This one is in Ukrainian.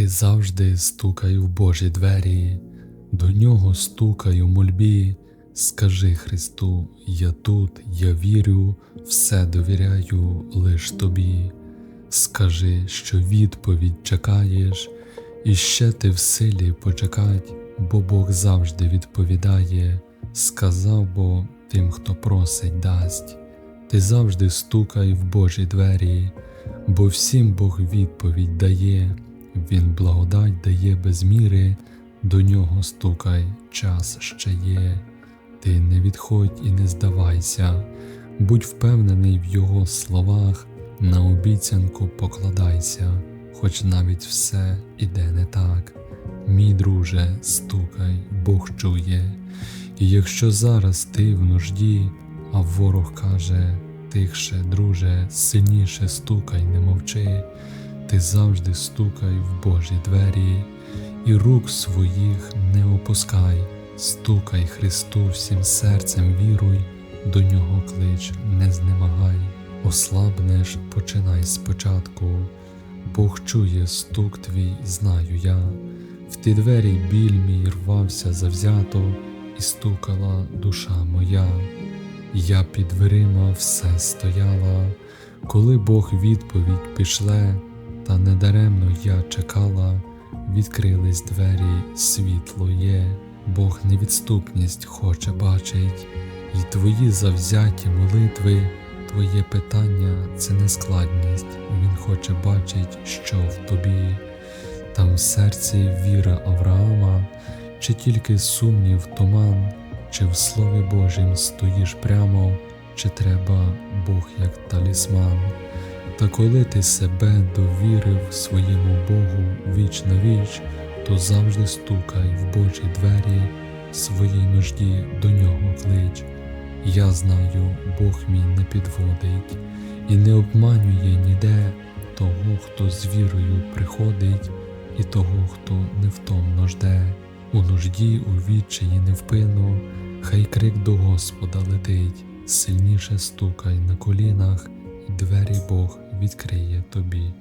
Ти завжди стукай в Божі двері, до нього стукай у мольбі. Скажи Христу, я тут, я вірю, все довіряю лиш тобі. Скажи, що відповідь чекаєш, і ще ти в силі почекать, бо Бог завжди відповідає, сказав бо тим, хто просить, дасть. Ти завжди стукай в Божі двері, бо всім Бог відповідь дає, Він благодать дає без міри, до нього стукай, час ще є. Ти не відходь і не здавайся, будь впевнений в Його словах, на обіцянку покладайся, хоч навіть все іде не так. Мій друже, стукай, Бог чує, і якщо зараз ти в нужді, а ворог каже тихше, друже, сильніше стукай, не мовчи, ти завжди стукай в Божі двері, і рук своїх не опускай, стукай Христу всім серцем віруй, до нього клич, не знемагай, ослабнеш, починай спочатку, Бог чує стук твій, знаю я, в ті двері біль мій рвався завзято, і стукала душа моя. Я під дверима все стояла, коли Бог відповідь пішле, та недаремно я чекала, відкрились двері, світло є, Бог невідступність хоче бачить, і твої завзяті молитви, твоє питання це не складність, Він хоче бачить, що в тобі, там в серці віра Авраама, чи тільки сумнів туман. Чи в Слові Божім стоїш прямо, чи треба Бог як талісман? Та коли ти себе довірив своєму Богу віч на віч, то завжди стукай в Божі двері, своїй нужді до нього клич. Я знаю, Бог мій не підводить і не обманює ніде того, хто з вірою приходить, і того, хто невтомно жде. У нужді, у відчаї невпину, хай крик до Господа летить, сильніше стукай на колінах, і двері Бог відкриє тобі.